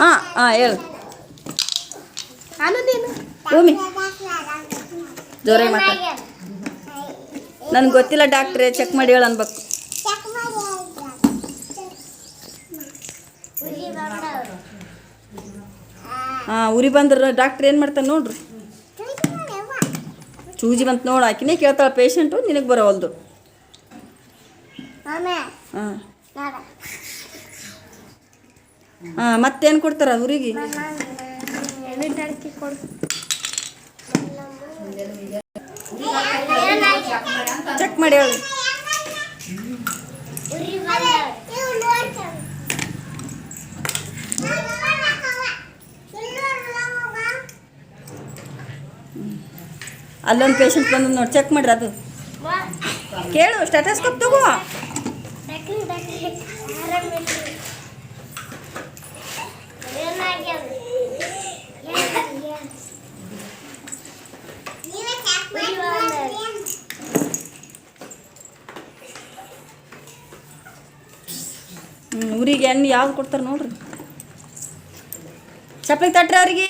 ಹಾಂ ಹಾಂ ಹೇಳು. ಭೂಮಿ. ಜೋರಾಗಿ ಮಾತಾಡ. ನನಗೆ ಗೊತ್ತಿಲ್ಲ ಡಾಕ್ಟ್ರೇ ಚೆಕ್ ಮಾಡಿ ಹೇಳು ಅನ್ಬೇಕು. ಹಾಂ ಉರಿ ಬಂದ್ರೆ ಡಾಕ್ಟ್ರ್ ಏನು ಮಾಡ್ತಾನೆ ನೋಡ್ರಿ. ಚೂಜಿ ಬಂತು ನೋಡು ಆಕಿನೇ ಕೇಳ್ತಾಳೆ ಪೇಷಂಟು ನಿನಗೆ ಬರೋವಲ್ದು. ಹಾಂ. ಹಾಂ, ಮತ್ತೇನು ಕೊಡ್ತಾರ ಕೊಡು ಚೆಕ್ ಮಾಡಿ ಹೇಳಿ. ಅಲ್ಲೊಂದು ಪೇಷಂಟ್ ಬಂದು ನೋಡಿ ಚೆಕ್ ಮಾಡ್ರಿ ಅದು. ಕೇಳು ಸ್ಟೆಟಸ್ಕೋಪ್ ತಗೋ. ಊರಿಗೆ ಎಣ್ಣೆ ಯಾವ್ದು ಕೊಡ್ತಾರೆ ನೋಡ್ರಿ. ಚಪ್ಪಲಿ ತಟ್ರಿ ಅವ್ರಿಗೆ.